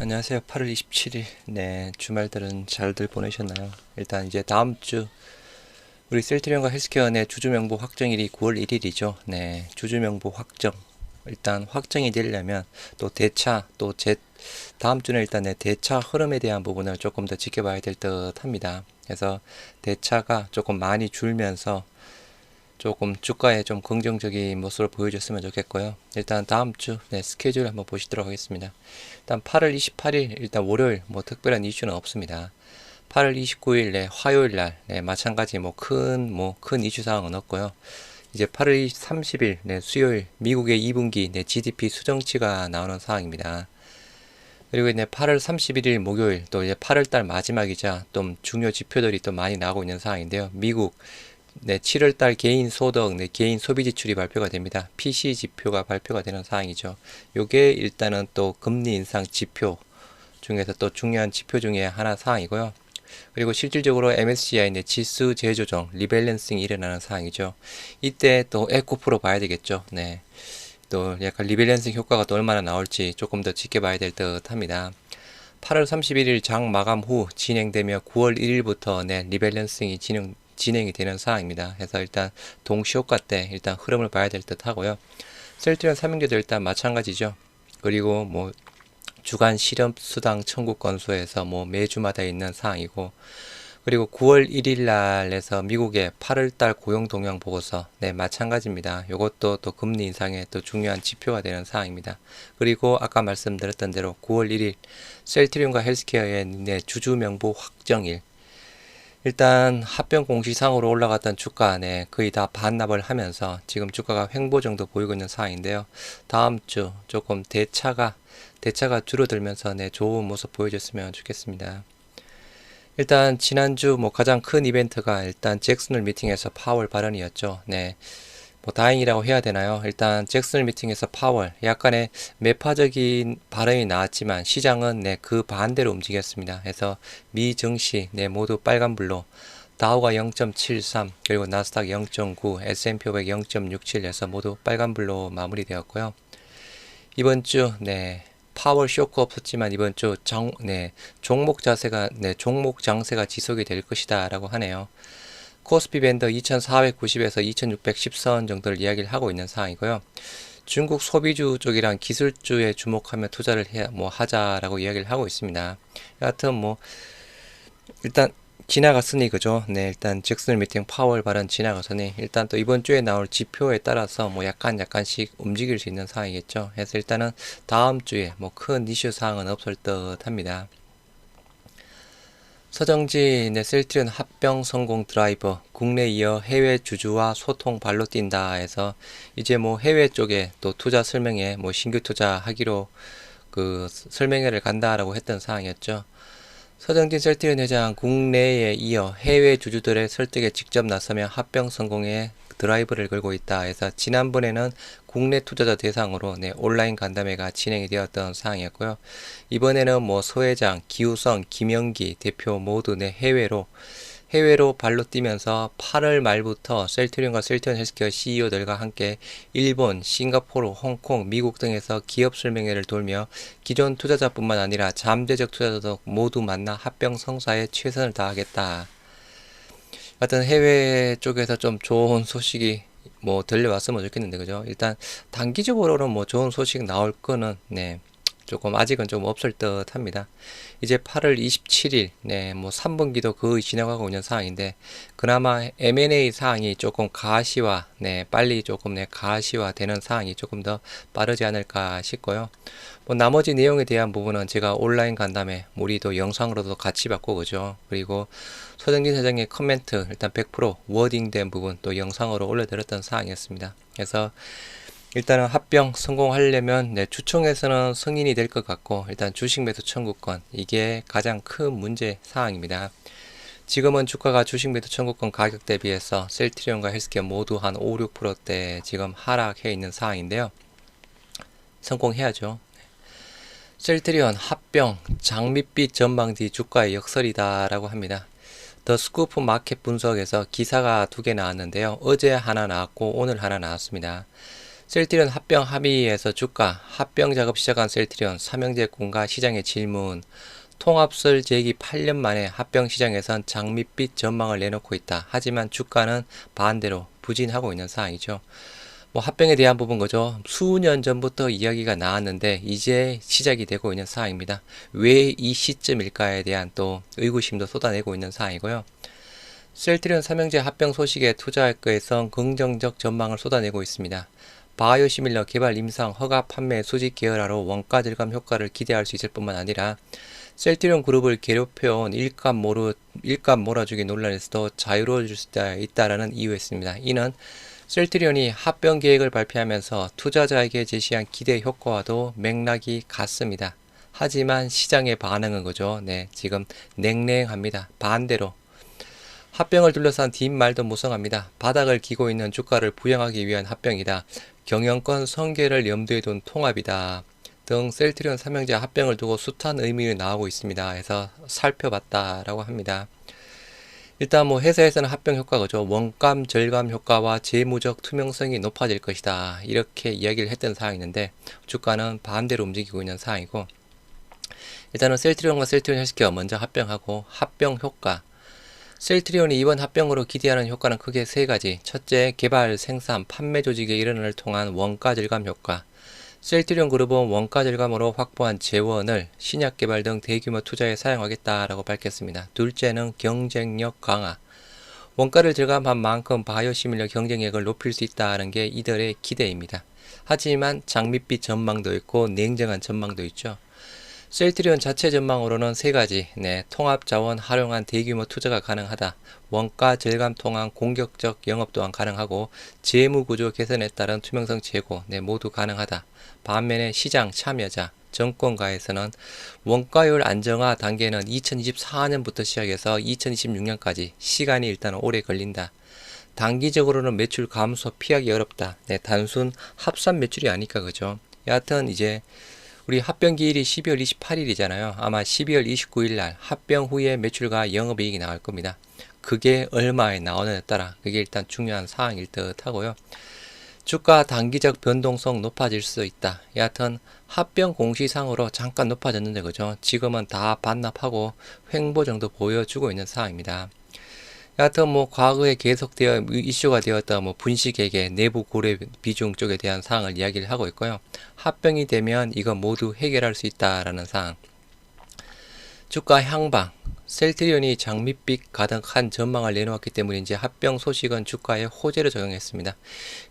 안녕하세요. 8월 27일. 네, 주말들은 잘들 보내셨나요? 일단 이제 다음 주 우리 셀트리온과 헬스케어 내 주주명부 확정일이 9월 1일이죠. 네, 주주명부 확정. 일단 확정이 되려면 또 대차 또 제 다음 주는 일단 내 대차 흐름에 대한 부분을 조금 더 지켜봐야 될 듯 합니다. 그래서 대차가 조금 많이 줄면서 조금 주가에 좀 긍정적인 모습을 보여줬으면 좋겠고요. 일단 다음 주 네, 스케줄 한번 보시도록 하겠습니다. 일단 8월 28일 일단 월요일 뭐 특별한 이슈는 없습니다. 8월 29일 네, 화요일 날 네, 마찬가지 뭐 큰 뭐 큰 이슈 사항은 없고요. 이제 8월 30일 네, 수요일 미국의 2분기 네, GDP 수정치가 나오는 사항입니다. 그리고 이제 8월 31일 목요일 또 이제 8월 달 마지막이자 좀 중요 지표들이 또 많이 나오고 있는 상황인데요. 미국 네, 7월 달 개인 소득, 네, 개인 소비 지출이 발표가 됩니다. PC 지표가 발표가 되는 사항이죠. 요게 일단은 또 금리 인상 지표 중에서 또 중요한 지표 중에 하나 사항이고요. 그리고 실질적으로 MSCI 내 지수 재조정, 리밸런싱이 일어나는 사항이죠. 이때 또 에코프로 봐야 되겠죠. 네. 또 약간 리밸런싱 효과가 또 얼마나 나올지 조금 더 지켜봐야 될 듯 합니다. 8월 31일 장 마감 후 진행되며 9월 1일부터 네, 리밸런싱이 진행 진행이 되는 사항입니다. 그래서 일단 동시효과 때 일단 흐름을 봐야 될 듯 하고요. 셀트리온 삼인계도 일단 마찬가지죠. 그리고 뭐 주간 실험 수당 청구 건수에서 뭐 매주마다 있는 사항이고 그리고 9월 1일 날에서 미국의 8월 달 고용 동향 보고서 네 마찬가지입니다. 이것도 또 금리 인상의 또 중요한 지표가 되는 사항입니다. 그리고 아까 말씀드렸던 대로 9월 1일 셀트리온과 헬스케어의 네 주주 명부 확정일 일단 합병 공시상으로 올라갔던 주가 안에 거의 다 반납을 하면서 지금 주가가 횡보 정도 보이고 있는 상황인데요. 다음 주 조금 대차가 대차가 줄어들면서 네 좋은 모습 보여줬으면 좋겠습니다. 일단 지난주 뭐 가장 큰 이벤트가 일단 잭슨을 미팅에서 파월 발언이었죠. 네. 뭐 다행이라고 해야 되나요? 일단 잭슨 미팅에서 파월 약간의 매파적인 발언이 나왔지만 시장은 네, 그 반대로 움직였습니다. 그래서 미 증시 네, 모두 빨간불로 다우가 0.73 그리고 나스닥 0.9 S&P 500 0.67에서 모두 빨간불로 마무리되었고요. 이번 주 네, 파월 쇼크 없었지만 이번 주 정, 네, 종목 자세가 네, 종목 장세가 지속이 될 것이다 라고 하네요. 코스피 밴드 2490에서 2610선 정도를 이야기를 하고 있는 상황이고요. 중국 소비주 쪽이랑 기술주에 주목하며 투자를 해, 뭐 하자라고 이야기를 하고 있습니다. 여하튼 뭐 일단 지나갔으니 그죠. 네, 일단 잭슨 미팅 파월 발언 지나갔으니 일단 또 이번 주에 나올 지표에 따라서 뭐 약간 약간씩 움직일 수 있는 상황이겠죠. 그래서 일단은 다음 주에 뭐 큰 이슈 사항은 없을 듯합니다. 서정지 셀트리온 합병 성공 드라이버 국내 이어 해외 주주와 소통 발로 뛴다 해서 이제 뭐 해외 쪽에 또 투자 설명회 뭐 신규 투자하기로 그 설명회를 간다라고 했던 사항이었죠. 서정진 셀트리온 회장 국내에 이어 해외 주주들의 설득에 직접 나서며 합병 성공에 드라이브를 걸고 있다 해서 지난번에는 국내 투자자 대상으로 네, 온라인 간담회가 진행이 되었던 상황이었고요. 이번에는 뭐 소회장, 기우성, 김영기 대표 모두 네, 해외로 해외로 발로 뛰면서 8월 말부터 셀트리온과 셀트리온 헬스케어 CEO들과 함께 일본, 싱가포르, 홍콩, 미국 등에서 기업 설명회를 돌며 기존 투자자뿐만 아니라 잠재적 투자자도 모두 만나 합병 성사에 최선을 다하겠다. 하여튼 해외 쪽에서 좀 좋은 소식이 뭐 들려왔으면 좋겠는데 그죠? 일단 단기적으로는 뭐 좋은 소식 나올 거는 네 조금 아직은 좀 없을 듯 합니다. 이제 8월 27일, 네, 뭐 3분기도 거의 지나가고 있는 상황인데, 그나마 M&A 사항이 조금 가시화, 네, 빨리 조금 네, 가시화 되는 사항이 조금 더 빠르지 않을까 싶고요. 뭐 나머지 내용에 대한 부분은 제가 온라인 간담회, 우리도 영상으로도 같이 받고 그죠. 그리고 소정진 사장의 코멘트, 일단 100% 워딩된 부분 또 영상으로 올려드렸던 사항이었습니다. 그래서 일단은 합병 성공하려면 네, 주총에서는 승인이 될 것 같고 일단 주식 매수 청구권 이게 가장 큰 문제 사항입니다. 지금은 주가가 주식 매수 청구권 가격 대비해서 셀트리온과 헬스케어 모두 한 5, 6%대 지금 하락해 있는 상황인데요. 성공해야죠. 셀트리온 합병 장밋빛 전망 뒤 주가의 역설이다라고 합니다. 더 스쿠프 마켓 분석에서 기사가 두 개 나왔는데요. 어제 하나 나왔고 오늘 하나 나왔습니다. 셀트리온 합병 합의에서 주가, 합병 작업 시작한 셀트리온, 삼형제 공가 시장의 질문, 통합설 제기 8년 만에 합병 시장에선 장밋빛 전망을 내놓고 있다. 하지만 주가는 반대로 부진하고 있는 상황이죠. 뭐 합병에 대한 부분 거죠. 수년 전부터 이야기가 나왔는데 이제 시작이 되고 있는 상황입니다. 왜 이 시점일까에 대한 또 의구심도 쏟아내고 있는 상황이고요. 셀트리온 삼형제 합병 소식에 투자할 거에선 긍정적 전망을 쏟아내고 있습니다. 바이오시밀러 개발 임상 허가 판매 수직 계열화로 원가 절감 효과를 기대할 수 있을 뿐만 아니라 셀트리온 그룹을 괴롭혀온 일감 모루 일감 몰아주기 논란에서도 자유로워질 수 있다라는 이유였습니다. 이는 셀트리온이 합병 계획을 발표하면서 투자자에게 제시한 기대 효과와도 맥락이 같습니다. 하지만 시장의 반응은 거죠. 네, 지금 냉랭합니다. 반대로 합병을 둘러싼 뒷말도 무성합니다. 바닥을 기고 있는 주가를 부양하기 위한 합병이다. 경영권 성계를 염두에 둔 통합이다. 등 셀트리온 삼형제 합병을 두고 숱한 의미를 나오고 있습니다. 해서 살펴봤다라고 합니다. 일단 뭐 회사에서는 합병 효과가죠. 원감 절감 효과와 재무적 투명성이 높아질 것이다. 이렇게 이야기를 했던 사항이있는데 주가는 반대로 움직이고 있는 사항이고 일단은 셀트리온과 셀트리온 헬스케어 먼저 합병하고 합병 효과 셀트리온이 이번 합병으로 기대하는 효과는 크게 세 가지. 첫째, 개발, 생산, 판매 조직의 일원을 통한 원가 절감 효과. 셀트리온 그룹은 원가 절감으로 확보한 재원을 신약 개발 등 대규모 투자에 사용하겠다라고 밝혔습니다. 둘째는 경쟁력 강화. 원가를 절감한 만큼 바이오 시밀러 경쟁력을 높일 수 있다는 게 이들의 기대입니다. 하지만 장밋빛 전망도 있고 냉정한 전망도 있죠. 셀트리온 자체 전망으로는 세 가지, 네, 통합 자원 활용한 대규모 투자가 가능하다. 원가 절감 통한 공격적 영업 또한 가능하고 재무 구조 개선에 따른 투명성 제고, 네, 모두 가능하다. 반면에 시장 참여자, 정권가에서는 원가율 안정화 단계는 2024년부터 시작해서 2026년까지 시간이 일단 오래 걸린다. 단기적으로는 매출 감소 피하기 어렵다. 네, 단순 합산 매출이 아니까 그죠. 여하튼 이제 우리 합병 기일이 12월 28일이잖아요. 아마 12월 29일 날 합병 후에 매출과 영업이익이 나올 겁니다. 그게 얼마에 나오느냐에 따라 그게 일단 중요한 사항일 듯 하고요. 주가 단기적 변동성 높아질 수 있다. 여하튼 합병 공시상으로 잠깐 높아졌는데 그죠? 지금은 다 반납하고 횡보 정도 보여주고 있는 상황입니다. 여하튼 뭐 과거에 계속되어 이슈가 되었던 뭐 분식회계 내부 고래 비중 쪽에 대한 사항을 이야기를 하고 있고요. 합병이 되면 이거 모두 해결할 수 있다라는 사항. 주가 향방. 셀트리온이 장밋빛 가득한 전망을 내놓았기 때문인지 합병 소식은 주가에 호재를 적용했습니다.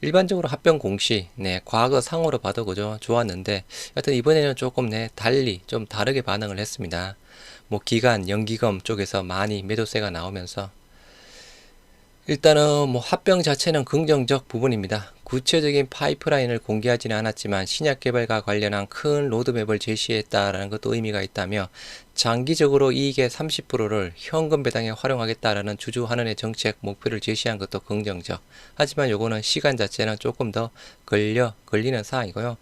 일반적으로 합병 공시, 네, 과거 상으로 봐도 그죠, 좋았는데, 여튼 이번에는 조금 네, 달리, 좀 다르게 반응을 했습니다. 뭐, 기간, 연기금 쪽에서 많이 매도세가 나오면서, 일단은 뭐 합병 자체는 긍정적 부분입니다. 구체적인 파이프라인을 공개하지는 않았지만 신약 개발과 관련한 큰 로드맵을 제시했다라는 것도 의미가 있다며 장기적으로 이익의 30%를 현금 배당에 활용하겠다라는 주주 환원의 정책 목표를 제시한 것도 긍정적. 하지만 요거는 시간 자체는 조금 더 걸려 걸리는 사항이고요.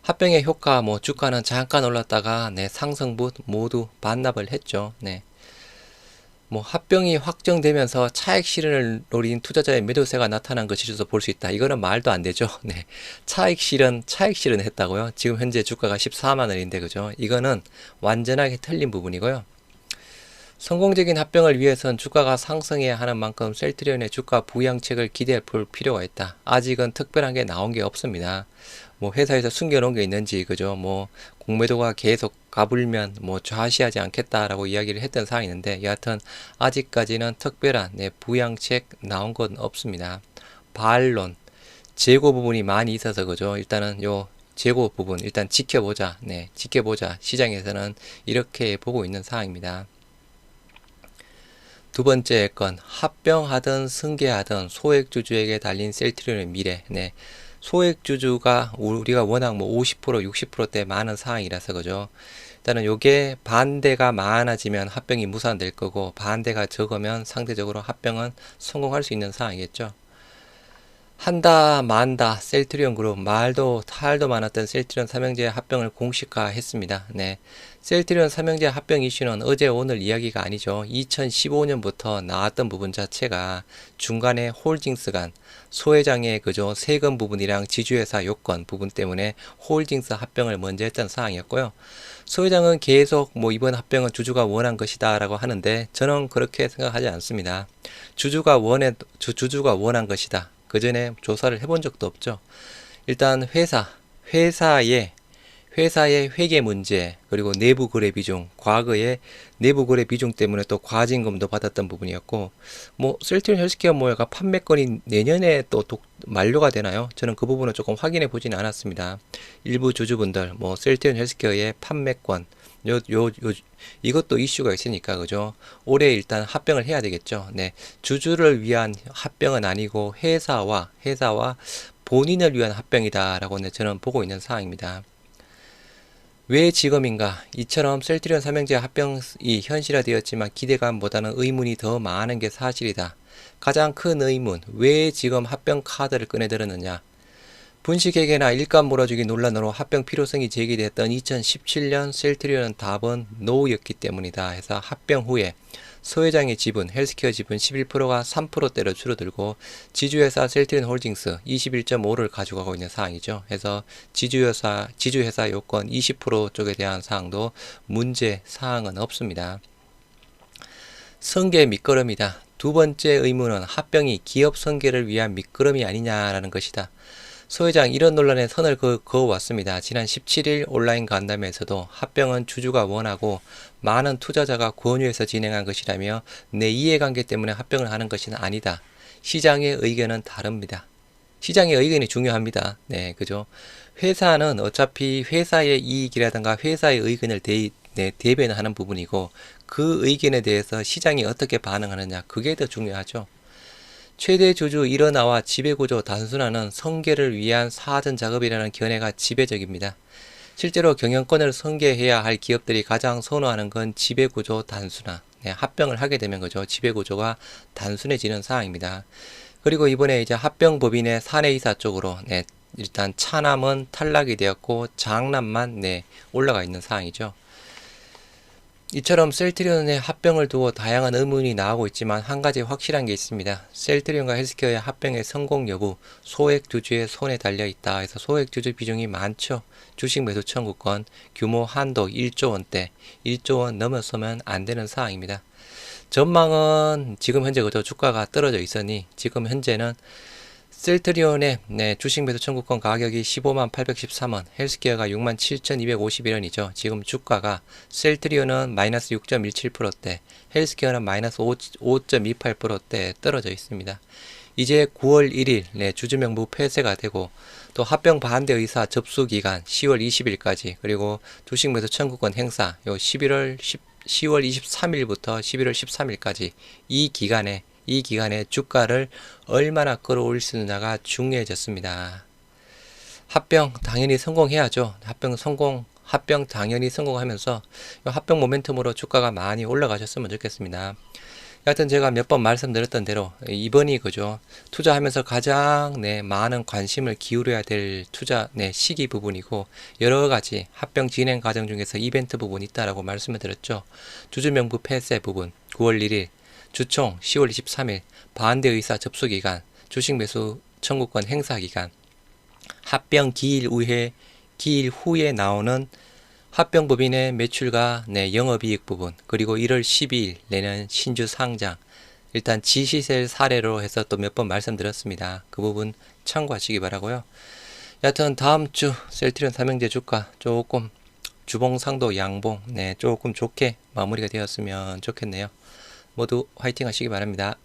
합병의 효과 뭐 주가는 잠깐 올랐다가 네 상승부 모두 반납을 했죠. 네. 뭐 합병이 확정되면서 차익 실현을 노린 투자자의 매도세가 나타난 것이로서 볼 수 있다. 이거는 말도 안 되죠. 네. 차익 실현, 차익 실현 했다고요. 지금 현재 주가가 14만 원인데 그죠? 이거는 완전하게 틀린 부분이고요. 성공적인 합병을 위해선 주가가 상승해야 하는 만큼 셀트리온의 주가 부양책을 기대해 볼 필요가 있다. 아직은 특별한 게 나온 게 없습니다. 뭐 회사에서 숨겨놓은 게 있는지 그죠 뭐 공매도가 계속 가불면 뭐 좌시하지 않겠다라고 이야기를 했던 사항이 있는데 여하튼 아직까지는 특별한 네, 부양책 나온 건 없습니다. 반론 재고 부분이 많이 있어서 그죠 일단은 요 재고 부분 일단 지켜보자 네 지켜보자 시장에서는 이렇게 보고 있는 상황입니다. 두 번째 건 합병하든 승계하든 소액주주에게 달린 셀트리온의 미래 네 소액주주가 우리가 워낙 뭐 50% 60%대 많은 상황이라서 그죠. 일단은 요게 반대가 많아지면 합병이 무산될 거고 반대가 적으면 상대적으로 합병은 성공할 수 있는 상황이겠죠. 한다 만다 셀트리온 그룹 말도 탈도 많았던 셀트리온 삼형제 합병을 공식화했습니다. 네. 셀트리온 삼형제 합병 이슈는 어제 오늘 이야기가 아니죠. 2015년부터 나왔던 부분 자체가 중간에 홀딩스 간 소회장의 그저 세금 부분이랑 지주회사 요건 부분 때문에 홀딩스 합병을 먼저 했던 사항이었고요. 소회장은 계속 뭐 이번 합병은 주주가 원한 것이다 라고 하는데 저는 그렇게 생각하지 않습니다. 주주가 원해 주, 주주가 원한 것이다. 그 전에 조사를 해본 적도 없죠. 일단 회사, 회사의 회사의 회계 문제 그리고 내부 거래 비중 과거에 내부 거래 비중 때문에 또 과징금도 받았던 부분이었고 뭐 셀트리온 헬스케어 모여가 판매건이 내년에 또 독, 만료가 되나요? 저는 그 부분은 조금 확인해 보지는 않았습니다. 일부 주주분들 뭐 셀트리온 헬스케어의 판매권 요, 요, 요, 이것도 이슈가 있으니까, 그죠? 올해 일단 합병을 해야 되겠죠. 네. 주주를 위한 합병은 아니고, 회사와, 회사와 본인을 위한 합병이다라고 네, 저는 보고 있는 사항입니다. 왜 지금인가? 이처럼 셀트리온 삼형제 합병이 현실화되었지만 기대감보다는 의문이 더 많은 게 사실이다. 가장 큰 의문, 왜 지금 합병 카드를 꺼내들었느냐? 분식회계나 일감 몰아주기 논란으로 합병 필요성이 제기됐던 2017년 셀트리온 답은 노였기 때문이다. 해서 합병 후에 소회장의 지분, 헬스케어 지분 11%가 3%대로 줄어들고 지주회사 셀트리온 홀딩스 21.5를 가져가고 있는 상황이죠. 해서 지주회사 지주회사 요건 20% 쪽에 대한 사항도 문제 사항은 없습니다. 성계 밑거름이다. 두 번째 의문은 합병이 기업 성계를 위한 밑거름이 아니냐라는 것이다. 소회장 이런 논란에 선을 그, 그어왔습니다. 지난 17일 온라인 간담회에서도 합병은 주주가 원하고 많은 투자자가 권유해서 진행한 것이라며 내 이해관계 때문에 합병을 하는 것은 아니다. 시장의 의견은 다릅니다. 시장의 의견이 중요합니다. 네, 그죠? 회사는 어차피 회사의 이익이라든가 회사의 의견을 대, 네, 대변하는 부분이고 그 의견에 대해서 시장이 어떻게 반응하느냐 그게 더 중요하죠. 최대 주주 일어나와 지배구조 단순화는 성계를 위한 사전 작업이라는 견해가 지배적입니다. 실제로 경영권을 성계해야 할 기업들이 가장 선호하는 건 지배구조 단순화. 네, 합병을 하게 되면 그죠. 지배구조가 단순해지는 상황입니다. 그리고 이번에 이제 합병 법인의 사내이사 쪽으로 네, 일단 차남은 탈락이 되었고 장남만 네, 올라가 있는 상황이죠. 이처럼 셀트리온의 합병을 두고 다양한 의문이 나오고 있지만 한 가지 확실한 게 있습니다. 셀트리온과 헬스케어의 합병의 성공 여부 소액 주주의 손에 달려 있다. 해서 소액 주주 비중이 많죠. 주식 매수 청구권 규모 한도 1조 원대 1조 원 넘어서면 안 되는 사항입니다. 전망은 지금 현재 그저 주가가 떨어져 있으니 지금 현재는 셀트리온의 네, 주식 매수 청구권 가격이 15만 813원, 헬스케어가 6만 7,251원이죠. 지금 주가가 셀트리온은 마이너스 6.17%대, 헬스케어는 마이너스 5.28%대 떨어져 있습니다. 이제 9월 1일 네, 주주명부 폐쇄가 되고 또 합병 반대 의사 접수 기간 10월 20일까지 그리고 주식 매수 청구권 행사 요 11월 10, 10월 23일부터 11월 13일까지 이 기간에 이 기간에 주가를 얼마나 끌어올릴 수 있느냐가 중요해졌습니다. 합병 당연히 성공해야죠. 합병 성공 합병 당연히 성공하면서 합병 모멘텀으로 주가가 많이 올라가셨으면 좋겠습니다. 여하튼 제가 몇 번 말씀드렸던 대로 이번이 그죠 투자하면서 가장 네 많은 관심을 기울여야 될 투자 네 시기 부분이고 여러 가지 합병 진행 과정 중에서 이벤트 부분이 있다라고 말씀을 드렸죠 주주 명부 폐쇄 부분 9월 1일 주총 10월 23일 반대 의사 접수 기간, 주식 매수 청구권 행사 기간, 합병 기일 후에 기일 후에 나오는 합병법인의 매출과 내 영업이익 부분 그리고 1월 12일 내년 신주 상장 일단 지시셀 사례로 해서 또 몇 번 말씀드렸습니다. 그 부분 참고하시기 바라고요. 여하튼 다음 주 셀트리온 삼형제 주가 조금 주봉 상도 양봉 네 조금 좋게 마무리가 되었으면 좋겠네요. 모두 화이팅 하시기 바랍니다.